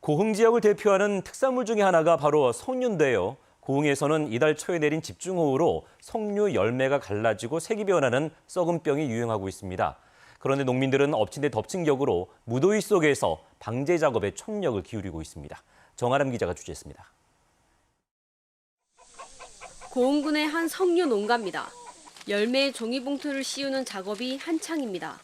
고흥 지역을 대표하는 특산물 중에 하나가 바로 석류인데요. 고흥에서는 이달 초에 내린 집중호우로 석류 열매가 갈라지고 색이 변하는 썩은 병이 유행하고 있습니다. 그런데 농민들은 엎친 데 덮친 격으로 무더위 속에서 방제 작업에 총력을 기울이고 있습니다. 정아람 기자가 취재했습니다. 고흥군의 한 석류 농가입니다. 열매에 종이봉투를 씌우는 작업이 한창입니다.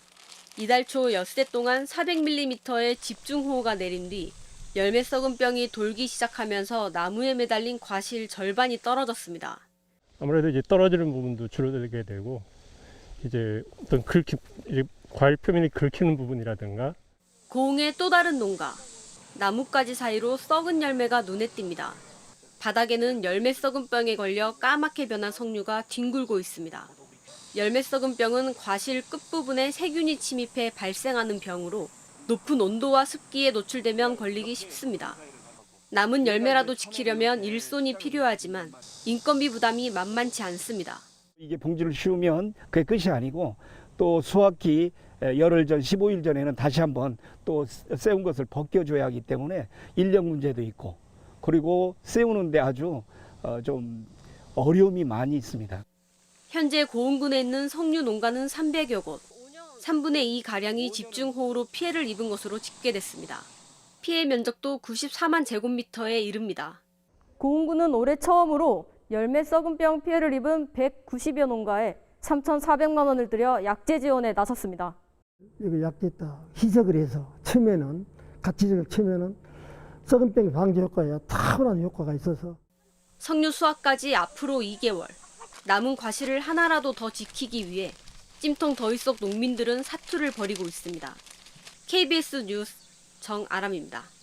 이달 초 엿새 동안 400mm의 집중호우가 내린 뒤 열매 썩은 병이 돌기 시작하면서 나무에 매달린 과실 절반이 떨어졌습니다. 아무래도 이제 떨어지는 부분도 줄어들게 되고 이제 어떤 긁히 이제 과일 표면이 긁히는 부분이라든가 고흥의 또 다른 농가. 나뭇가지 사이로 썩은 열매가 눈에 띕니다. 바닥에는 열매 썩은 병에 걸려 까맣게 변한 석류가 뒹굴고 있습니다. 열매 썩은 병은 과실 끝부분에 세균이 침입해 발생하는 병으로 높은 온도와 습기에 노출되면 걸리기 쉽습니다. 남은 열매라도 지키려면 일손이 필요하지만 인건비 부담이 만만치 않습니다. 이게 봉지를 씌우면 그게 끝이 아니고 또 수확기 열흘 전, 15일 전에는 다시 한번 또 세운 것을 벗겨줘야 하기 때문에 인력 문제도 있고 그리고 세우는데 아주 어, 좀 어려움이 많이 있습니다. 현재 고흥군에 있는 석류 농가는 300여 곳. 3분의 2 가량이 집중호우로 피해를 입은 것으로 집계됐습니다. 피해 면적도 94만 제곱미터에 이릅니다. 고흥군은 올해 처음으로 열매 썩은 병 피해를 입은 190여 농가에 3,400만 원을 들여 약재 지원에 나섰습니다. 이거 약재다 희석을 해서 치면은 가치적으로 치면은 썩은 병 방지 효과에 탁월한 효과가 있어서 석류 수확까지 앞으로 2개월. 남은 과실을 하나라도 더 지키기 위해 찜통 더위 속 농민들은 사투를 벌이고 있습니다. KBS 뉴스 정아람입니다.